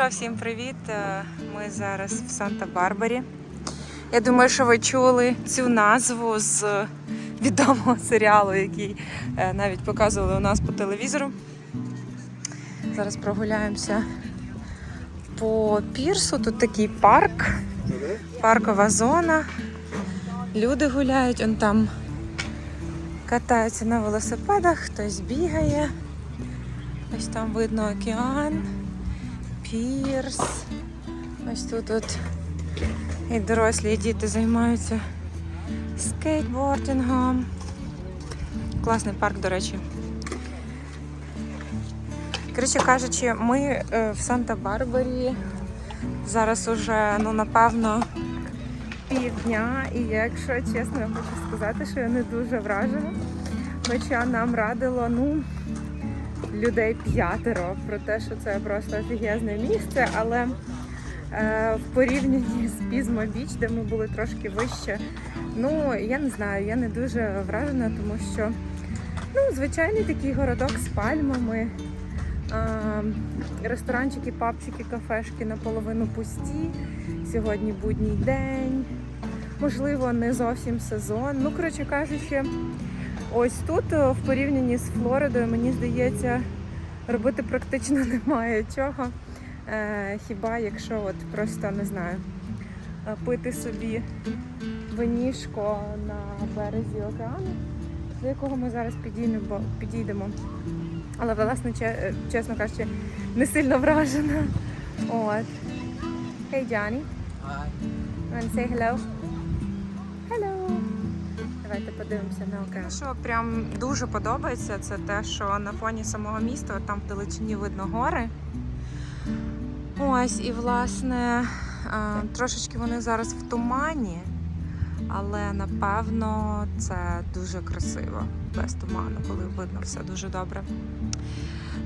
Що, всім привіт! Е, Ми зараз в Санта-Барбарі. Я думаю, що ви чули цю назву з відомого серіалу, який е, навіть показували у нас по телевізору. Зараз прогуляємося по пірсу. Тут такий парк, паркова зона. Люди гуляють, он там катаються на велосипедах, хтось бігає. Ось там видно океан, пірс. Ось тут от і дорослі, і діти займаються скейтбордингом. Класний парк, до речі. Коротше кажучи, ми е, в Санта-Барбарі зараз уже, ну, напевно, півдня. І якщо чесно, я хочу сказати, що я не дуже вражена. Хоча нам радило, ну, людей п'ятеро про те, що це просто офігезне місце, але е, в порівнянні з Пізмо Біч, де ми були трошки вище, ну я не знаю, я не дуже вражена, тому що ну, звичайний такий городок з пальмами. Ресторанчики, пабчики, кафешки наполовину пусті. Сьогодні будній день. Можливо, не зовсім сезон. Ну, коротше кажучи, Ось тут е, в порівнянні з Флоридою, мені здається, робити практично немає чого. Е, хіба якщо от просто не знаю, е, пити собі винішко на березі океану, до якого ми зараз підійдемо. Але власне, чесно кажучи, не сильно вражена. От. Hey Johnny. Hi. Want to say hello? Hello. Давайте подивимося на океан. Що прям дуже подобається, це те, що на фоні самого міста, от там в далечині видно гори. Ось, і власне е, трошечки вони зараз в тумані, але напевно це дуже красиво без туману, коли видно все дуже добре.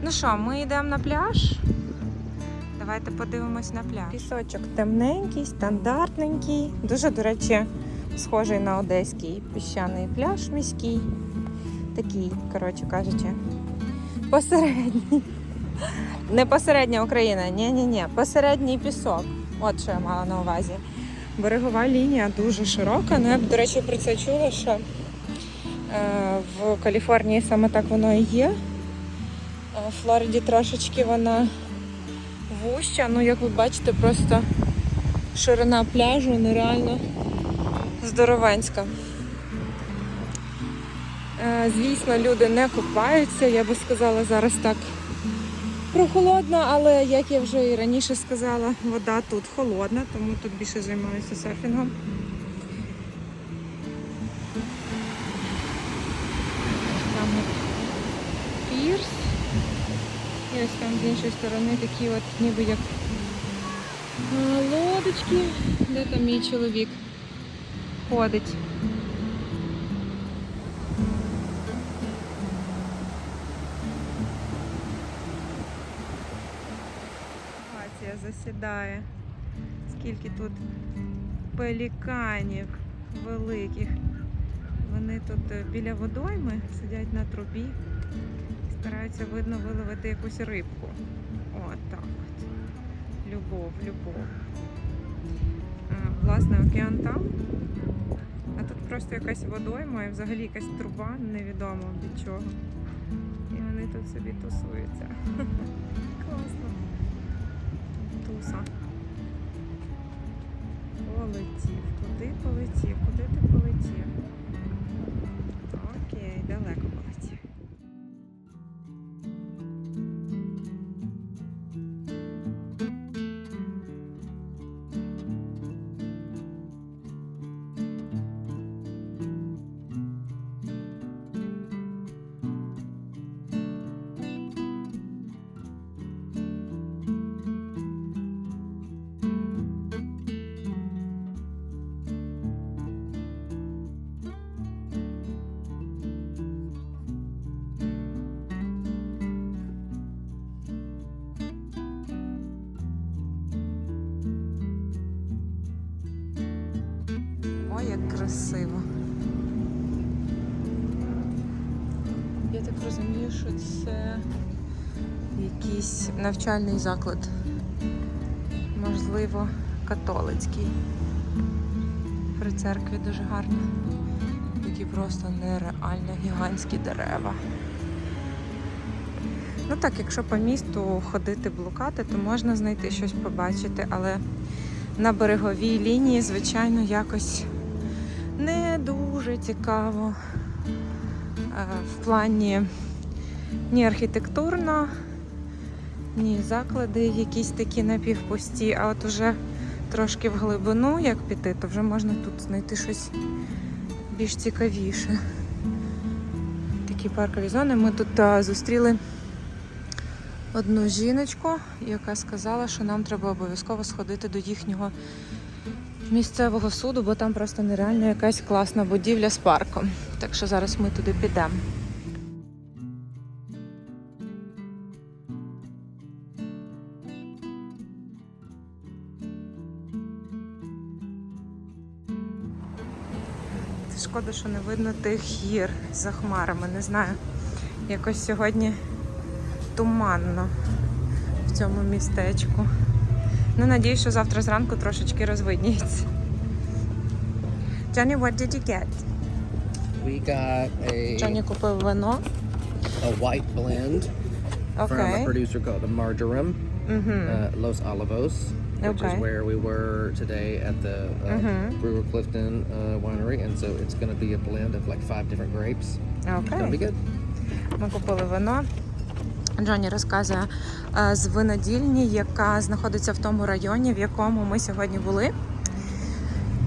Ну що, ми йдемо на пляж. Давайте подивимось на пляж. Пісочок темненький, стандартненький. Дуже, до речі, схожий на одеський піщаний пляж міський. Такий, коротше кажучи, посередній. Не посередня Україна, ні-ні-ні, посередній пісок. От що я мала на увазі. Берегова лінія дуже широка. Ну, я, б, до речі, про це чула, що е, в Каліфорнії саме так воно і є. А В Флориді трошечки вона вуща. Ну, як ви бачите, просто ширина пляжу нереально здоровенська. Е, Звісно, люди не купаються, я би сказала, зараз так прохолодно, але як я вже і раніше сказала, вода тут холодна, тому тут більше займаюся серфінгом. Там пірс. І ось там з іншої сторони такі от ніби як лодочки. Де там мій чоловік? Ходить. Акація засідає. Скільки тут пеліканів великих. Вони тут е, біля водойми сидять на трубі. Стараються видно виловити якусь рибку. От так от. Любов, любов. Е, Власне, океан там. Просто якась водойма і взагалі якась труба, невідомо від чого. І вони тут собі тусуються. Класно. Туса. Полетів. Куди полетів? Куди ти полетів? Окей, далеко якийсь навчальний заклад. можливо, католицький. При церкві дуже гарно. Такі просто нереально гігантські дерева. Ну так, якщо по місту ходити блукати, то можна знайти щось побачити, але на береговій лінії, звичайно, якось не дуже цікаво е, в плані ні архітектурно, ні заклади якісь такі напівпусті, а от уже трошки в глибину, як піти, то вже можна тут знайти щось більш цікавіше. Такі паркові зони. Ми тут а, зустріли одну жіночку, яка сказала, що нам треба обов'язково сходити до їхнього місцевого суду, бо там просто нереально якась класна будівля з парком. Так що зараз ми туди підемо. Шкода, що не видно тих гір за хмарами. Не знаю. Якось сьогодні туманно в цьому містечку. Ну, надіюсь, що завтра зранку трошечки розвидніється. Johnny, what did you get? We got a, Johnny купив вино. a white blend from a producer called Marjoram, Угу. uh, Los Olivos, which Okay. is where we were today at the uh, Mhm. Brewer Clifton uh, winery. And so it's going to be a blend of like five different grapes. It's going to be good. Ми купили вино. Джоні розказує е, з винодільні, яка знаходиться в тому районі, в якому ми сьогодні були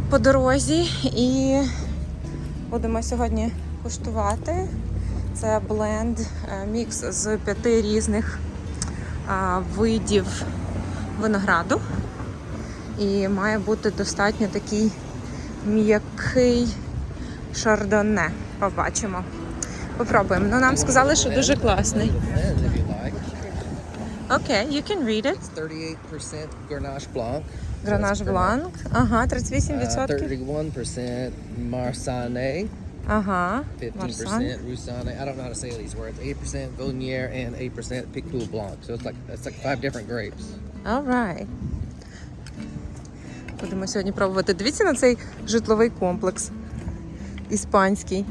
по дорозі. І будемо сьогодні куштувати. Це бленд, е, мікс з п'яти різних видів винограду. І має бути достатньо такий м'який шардоне. Побачимо. Попробуємо. Ну нам сказали, що дуже класний. Blend, if you. Окей, can read it. 38% Grenache Blanc. Гранаж it's Ага, Uh, 38%. 31% Marsanne, Ага. 15% Марсан. Roussanne. I don't know how to say these words. 8% Viognier and 8% Picpoul Blanc. So it's like it's like five different grapes. Alright. Будемо сьогодні пробувати. Дивіться на цей житловий комплекс. Іспанський.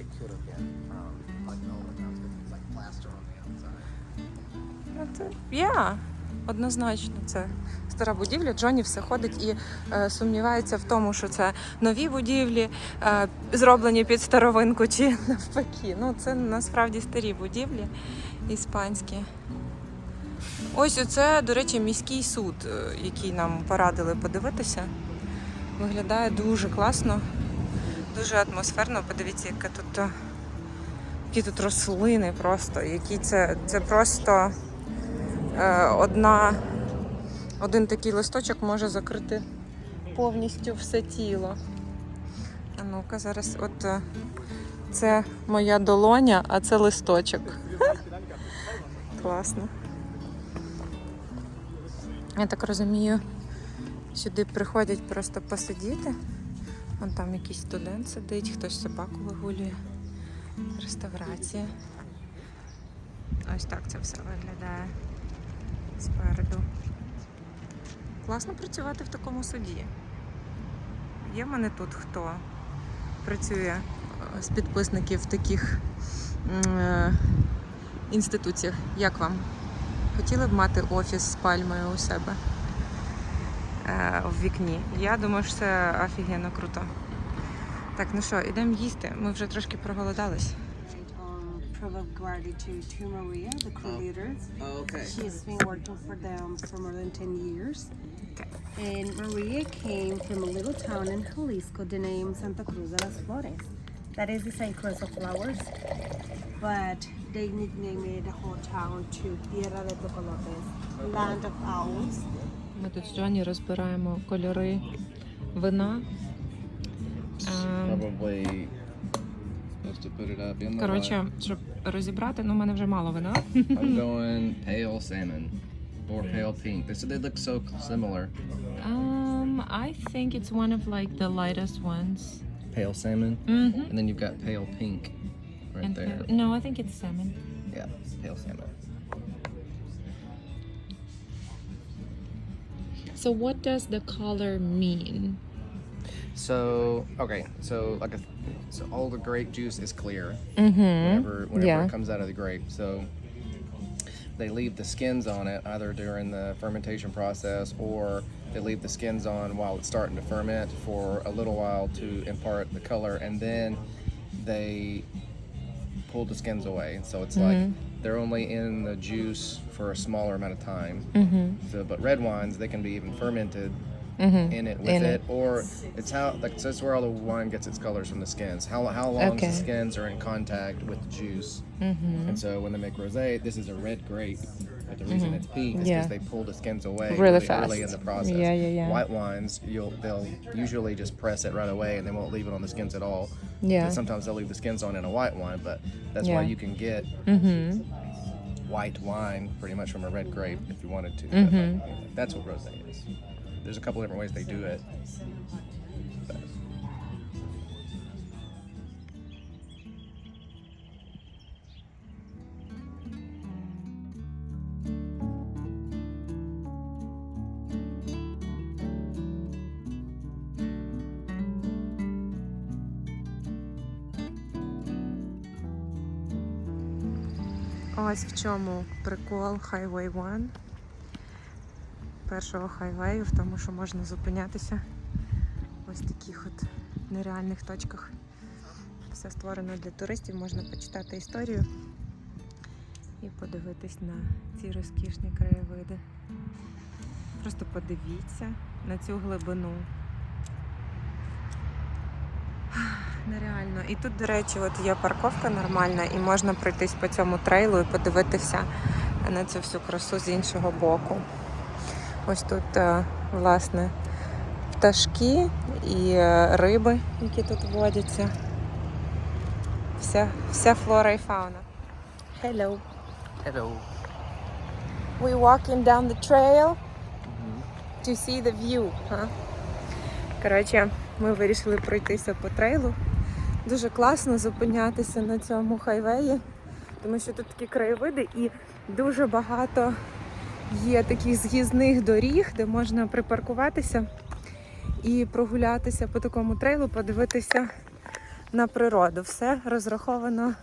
It could Однозначно, це стара будівля. Джоні все ходить і е, сумнівається в тому, що це нові будівлі, е, зроблені під старовинку чи навпаки. Ну, це насправді старі будівлі іспанські. Ось оце, до речі, міський суд, е, який нам порадили подивитися. Виглядає дуже класно, дуже атмосферно. Подивіться, яка тут, е, які тут рослини просто, які це, це просто одна, один такий листочок може закрити повністю все тіло. А ну-ка, зараз от е, це моя долоня, а це листочок. Класно. Я так розумію, сюди приходять просто посидіти. Вон там якийсь студент сидить, хтось собаку вигулює. Реставрація. Ось так це все виглядає спереду. Класно працювати в такому суді. Є в мене тут хто працює е, з підписників в таких е, інституціях. Як вам? Хотіли б мати офіс з пальмою у себе е, в вікні? Я думаю, що це офігенно круто. Так, ну що, ідемо їсти. Ми вже трошки проголодались. um, provide gratitude to Maria, the crew Oh. leader. Okay. She's been working for them for more than 10 years. Okay. And Maria came from a little town in Jalisco, the name Santa Cruz de las Flores. That is the St. Cruz of Flowers. But they nicknamed the whole town to Tierra de Tocolotes, land of owls. Ми тут з Джоні розбираємо кольори вина. Ем, Probably supposed to put it up in the Коротше, щоб розібрати, ну в мене вже мало вина. light. I'm going pale salmon or pale pink. They said they look so similar. Um, I think it's one of like the lightest ones. Pale salmon, Mm-hmm. and then you've got pale pink right And there. pale- no, I think it's salmon. Yeah, pale salmon. So what does the color mean? So okay, so like a, so all the grape juice is clear Mm-hmm. whenever whenever Yeah. it comes out of the grape. So they leave the skins on it either during the fermentation process or they leave the skins on while it's starting to ferment for a little while to impart the color and then they pull the skins away. So it's like they're only in the juice for a smaller amount of time. Mm-hmm. So, but red wines they can be even fermented Mm-hmm. in it with In it, it. or it's how like so that's where all the wine gets its colors from the skins. How how long Okay. the skins are in contact with the juice, Mm-hmm. and so when they make rosé, this is a red grape. But the reason it's pink is because Yeah. they pull the skins away Really fast early in the process. Yeah, yeah, yeah. White wines, you'll they'll usually just press it right away and they won't leave it on the skins at all. Yeah. But sometimes they'll leave the skins on in a white wine, but that's Yeah. why you can get Mm-hmm. white wine pretty much from a red grape if you wanted to. Mhm. like, that's what rosé is There's a couple different ways they do it. But- Ось в чому прикол Highway 1. Першого хайвею, в тому, що можна зупинятися в ось таких от нереальних точках. Все створено для туристів, можна почитати історію і подивитись на ці розкішні краєвиди. Просто подивіться на цю глибину. Нереально. І тут, до речі, от є парковка нормальна, і можна пройтись по цьому трейлу і подивитися на цю всю красу з іншого боку. Ось тут, е, власне, пташки і е, риби, які тут водяться. Вся, вся флора і фауна. Hello. Hello. We walking down the trail to see the view. Huh? Коротше, ми вирішили пройтися по трейлу. Дуже класно зупинятися на цьому хайвеї, тому що тут такі краєвиди і дуже багато є таких з'їзних доріг, де можна припаркуватися і прогулятися по такому трейлу, подивитися на природу. Все розраховано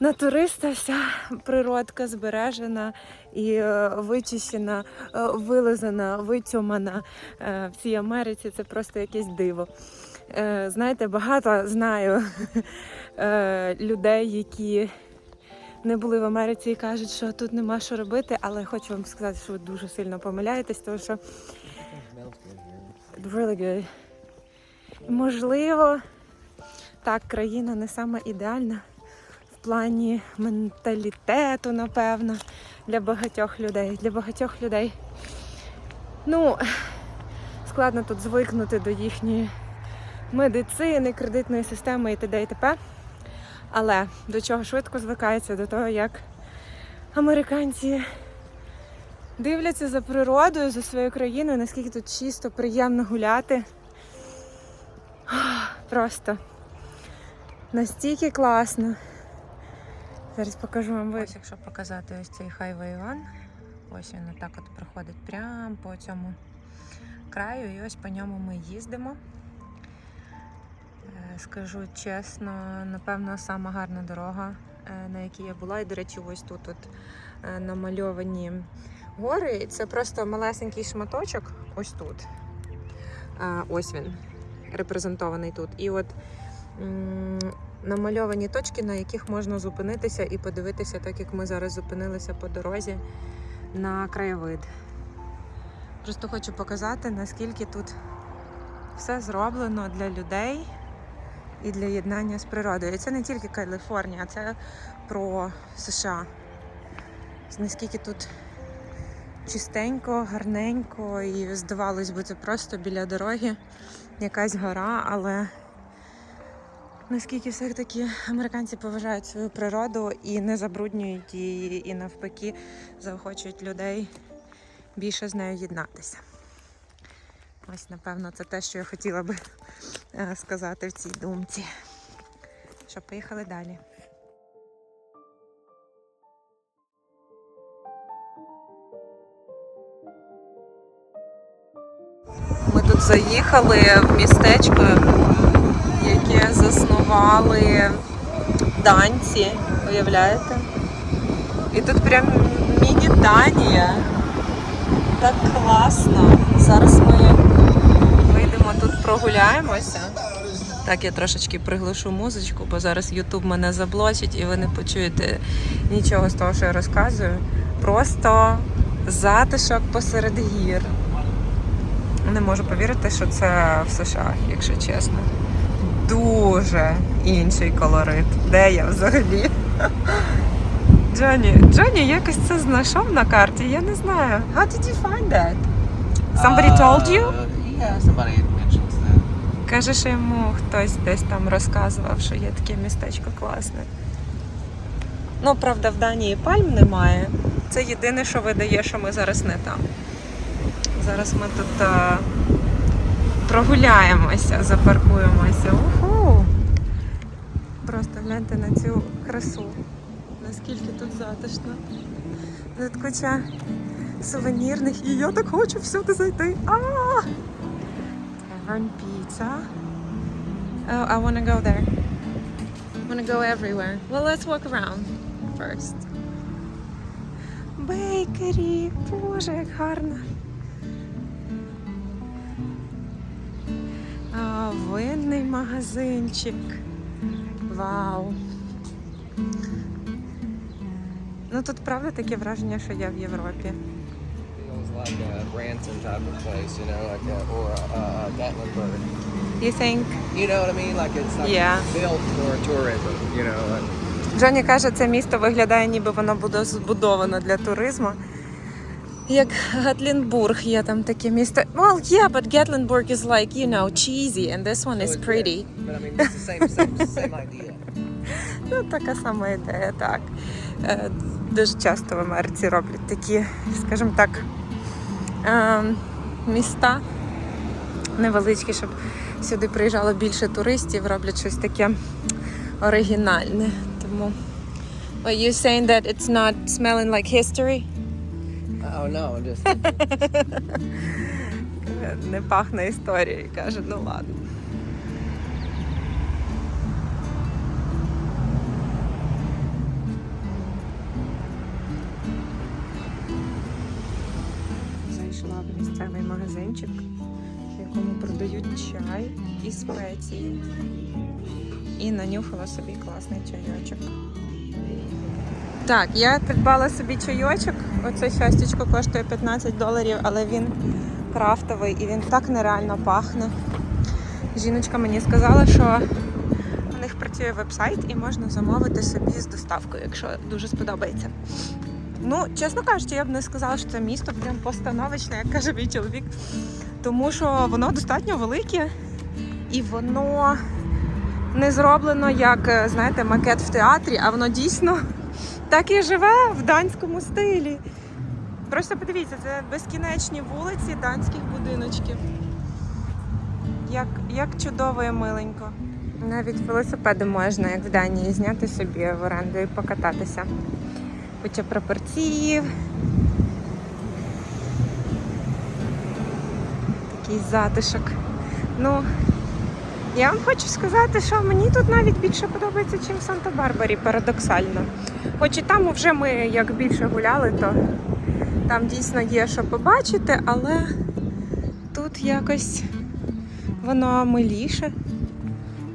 на туриста, вся природка збережена і е, вичищена, е, вилизана, витьомана е, в цій Америці. Це просто якесь диво. Знаєте, багато знаю людей, які не були в Америці і кажуть, що тут нема що робити, але хочу вам сказати, що ви дуже сильно помиляєтесь, тому що really good. Можливо, так, країна не саме ідеальна в плані менталітету, напевно, для багатьох людей. Для багатьох людей. Ну, складно тут звикнути до їхньої медицини, кредитної системи і т.д. і т.п. Але до чого швидко звикається, до того, як американці дивляться за природою, за своєю країною, наскільки тут чисто, приємно гуляти. Просто настільки класно. Зараз покажу вам вид. Ось якщо показати ось цей Highway 1, ось він отак от проходить прямо по цьому краю, і ось по ньому ми їздимо. Е, Скажу чесно, напевно, сама гарна дорога, е, на якій я була. І, до речі, ось тут от е, намальовані гори. І Це просто малесенький шматочок, ось тут. Ось він, репрезентований тут. І от намальовані точки, на яких можна зупинитися і подивитися, так як ми зараз зупинилися по дорозі на краєвид. Просто хочу показати, наскільки тут все зроблено для людей і для єднання з природою. І це не тільки Каліфорнія, це про США. Наскільки тут чистенько, гарненько, і здавалось би, це просто біля дороги якась гора, але наскільки все-таки американці поважають свою природу і не забруднюють її, і навпаки заохочують людей більше з нею єднатися. Ось, напевно, це те, що я хотіла би сказати в цій думці. що, поїхали далі. Ми тут заїхали в містечко, яке заснували данці, уявляєте? І тут прям міні-Данія. Так класно. Зараз ми прогуляємося. Так, я трошечки приглушу музичку, бо зараз Ютуб мене заблочить і ви не почуєте нічого з того, що я розказую. Просто затишок посеред гір. Не можу повірити, що це в США, якщо чесно. Дуже інший колорит. Де я взагалі? Джоні, Джоні якось це знайшов на карті, я не знаю. How did you find that? Somebody told you? Yeah, somebody. Каже, що йому хтось десь там розказував, що є таке містечко класне. Ну, правда, в Данії пальм немає. Це єдине, що видає, що ми зараз не там. Зараз ми тут а, прогуляємося, запаркуємося. Уху! Просто гляньте на цю красу. Наскільки тут затишно. Тут куча сувенірних, і я так хочу всюди зайти. А! Tavern pizza. Oh, I want to go there. I want to go everywhere. Well, let's walk around first. Бейкері. Боже, як гарно. А, винний магазинчик. Вау. Ну тут правда таке враження, що я в Європі. Like a Branson type of place, you know, like a, or a, a Gatlinburg. You think? You know what I mean? Like it's like Yeah. built for tourism, you know. Like, Джоні каже, це місто виглядає, ніби воно буде збудовано для туризму. Як Гатлінбург, є там таке місто. Well, yeah, but Gatlinburg is like, you know, cheesy, and this one is pretty. But I mean, it's the same, same, same idea. Ну, така сама ідея, так. Е, Дуже часто в Америці роблять такі, скажімо так, е, міста невеличкі, щоб сюди приїжджало більше туристів, роблять щось таке оригінальне. Тому. Well, you saying that it's not smelling like history? Oh no, just Не пахне історією, каже, ну ладно. Магазинчик, в якому продають чай і спеції. І нанюхала собі класний чайочок. Так, я придбала собі чайочок. Оце щастячко коштує 15 доларів, але він крафтовий і він так нереально пахне. Жіночка мені сказала, що у них працює веб-сайт і можна замовити собі з доставкою, якщо дуже сподобається. Ну, чесно кажучи, я б не сказала, що це місто прям постановочне, як каже мій чоловік. Тому що воно достатньо велике і воно не зроблено як, е, знаєте, макет в театрі, а воно дійсно так і живе в данському стилі. Просто подивіться, це безкінечні вулиці данських будиночків. Як, як чудово і миленько. Навіть велосипеди можна, як в Данії, зняти собі в оренду і покататися. Куча прапорців. Такий затишок. Ну, я вам хочу сказати, що мені тут навіть більше подобається, ніж в Санта-Барбарі, парадоксально. Хоч і там вже ми як більше гуляли, то там дійсно є що побачити, але тут якось воно миліше,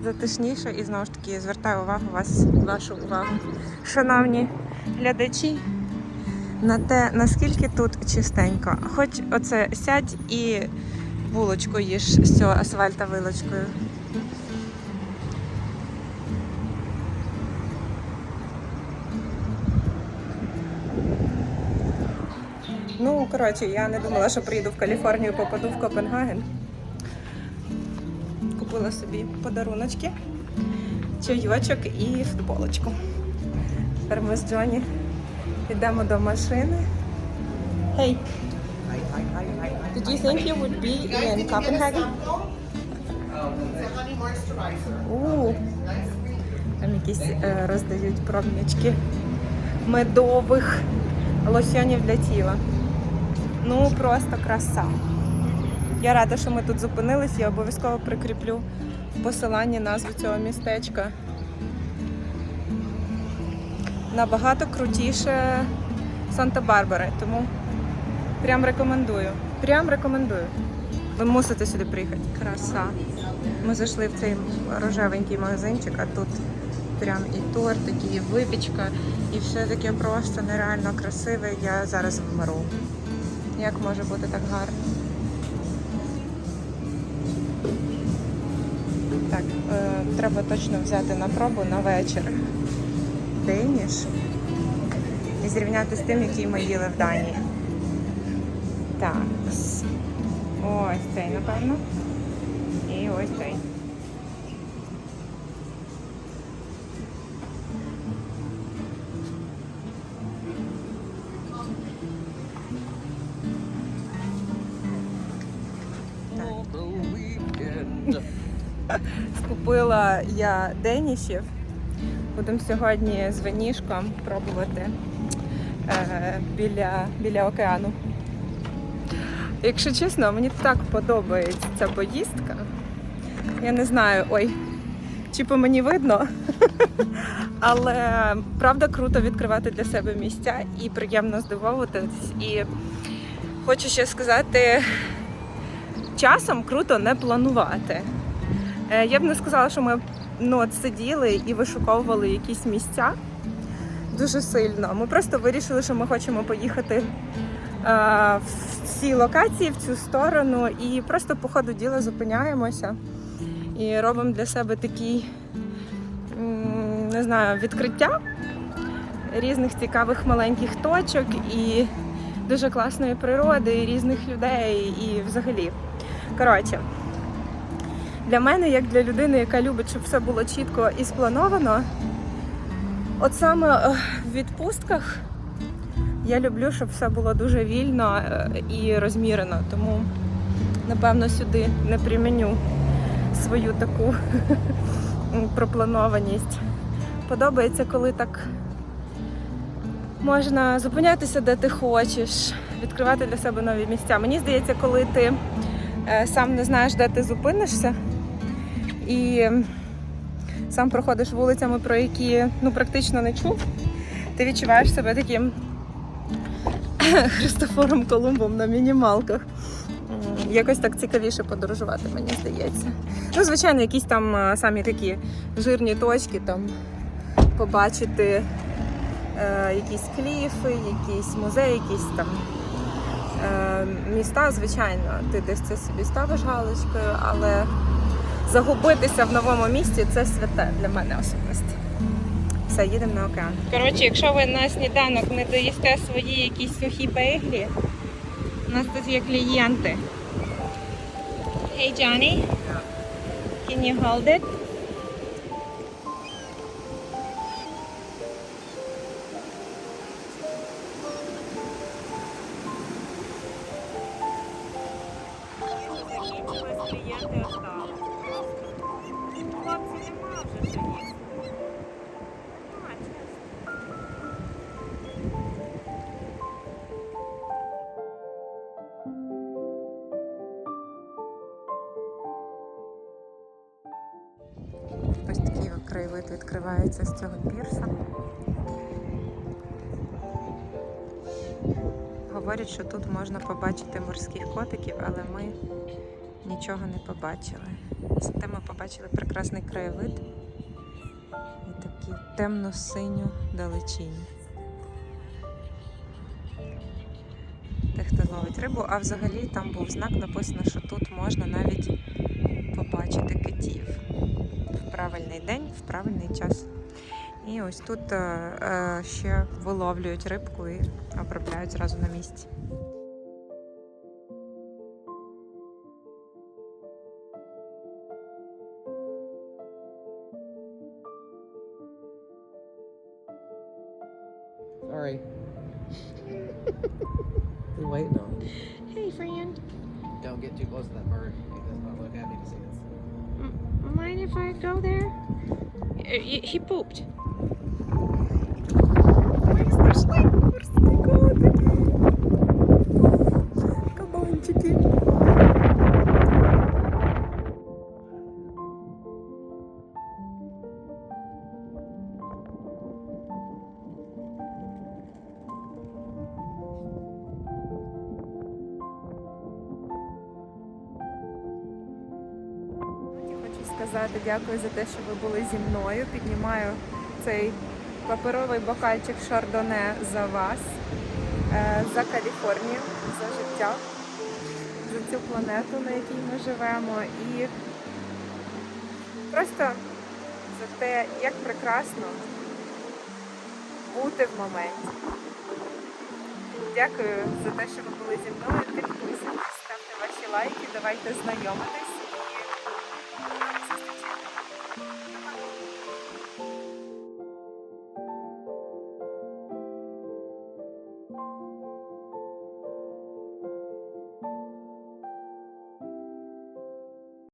затишніше і знову ж таки звертаю увагу вас, вашу увагу, шановні глядачі, на те, наскільки тут чистенько. Хоч оце сядь і булочку їж з цього асфальта вилочкою. Ну, коротше, я не думала, що приїду в Каліфорнію, попаду в Копенгаген. Купила собі подаруночки, чайочок і футболочку. Тепер ми з Джоні йдемо до машини. Hey, did you think you would be in Copenhagen? Ooh, Там якісь е, роздають пробнички медових лосьонів для тіла. Ну, просто краса. Я рада, що ми тут зупинились. Я обов'язково прикріплю в посиланні назву цього містечка. Набагато крутіше Санта-Барбари, тому прям рекомендую. Прям рекомендую. Ви мусите сюди приїхати. Краса. Ми зайшли в цей рожевенький магазинчик, а тут прям і тортики, і випічка, і все таке просто нереально красиве. Я зараз вмру. Як може бути так гарно? Так, е, треба точно взяти на пробу на вечір Деніш і зрівняти з тим, який ми їли в Данії. Так. Ось цей, напевно. І ось цей. Скупила я денішів. Будемо сьогодні з винішком пробувати е, біля, біля океану. Якщо чесно, мені так подобається ця поїздка. Я не знаю, ой, чи по мені видно, але правда круто відкривати для себе місця і приємно здивовуватись. І хочу ще сказати, часом круто не планувати. Е, Я б не сказала, що ми ну, от сиділи і вишуковували якісь місця дуже сильно. Ми просто вирішили, що ми хочемо поїхати е, в ці локації, в цю сторону, і просто по ходу діла зупиняємося і робимо для себе такий, м, не знаю, відкриття різних цікавих маленьких точок і дуже класної природи, і різних людей, і взагалі. Коротше, для мене, як для людини, яка любить, щоб все було чітко і сплановано, от саме е, в відпустках я люблю, щоб все було дуже вільно е, і розмірено. Тому, напевно, сюди не приміню свою таку пропланованість. Подобається, коли так можна зупинятися, де ти хочеш, відкривати для себе нові місця. Мені здається, коли ти е, сам не знаєш, де ти зупинишся, і сам проходиш вулицями, про які ну, практично не чув, ти відчуваєш себе таким Христофором Колумбом на мінімалках. Якось так цікавіше подорожувати, мені здається. Ну, звичайно, якісь там самі такі жирні точки, там побачити е, якісь кліфи, якісь музеї, якісь там е, міста, звичайно, ти десь це собі ставиш галочкою, але загубитися в новому місті це святе для мене особисто. Все, їдемо на океан. Коротше, якщо ви на сніданок не доїсте свої якісь сухі бейглі, у нас тут є клієнти. Hey Johnny, can you hold it? Хлопці, краєвид з цього пірса. Говорять, що тут можна побачити морських котиків, але ми нічого не побачили. Зате ми побачили прекрасний краєвид і таку темно-синю далечінь. Хто ловить рибу, а взагалі там був знак, написано, що тут можна навіть побачити китів правильний день, в правильний час. І ось тут е, е, ще виловлюють рибку і обробляють зразу на місці. Sorry. Been waiting on. Hey, friend. Don't get too close to that bird. He does not look happy to see us. He pooped. Ми знайшли морські сказати дякую за те, що ви були зі мною. Піднімаю цей паперовий бокальчик шардоне за вас, е, за Каліфорнію, за життя, за цю планету, на якій ми живемо, і просто за те, як прекрасно бути в моменті. Дякую за те, що ви були зі мною. Підписуйтесь, ставте ваші лайки, давайте знайомитись.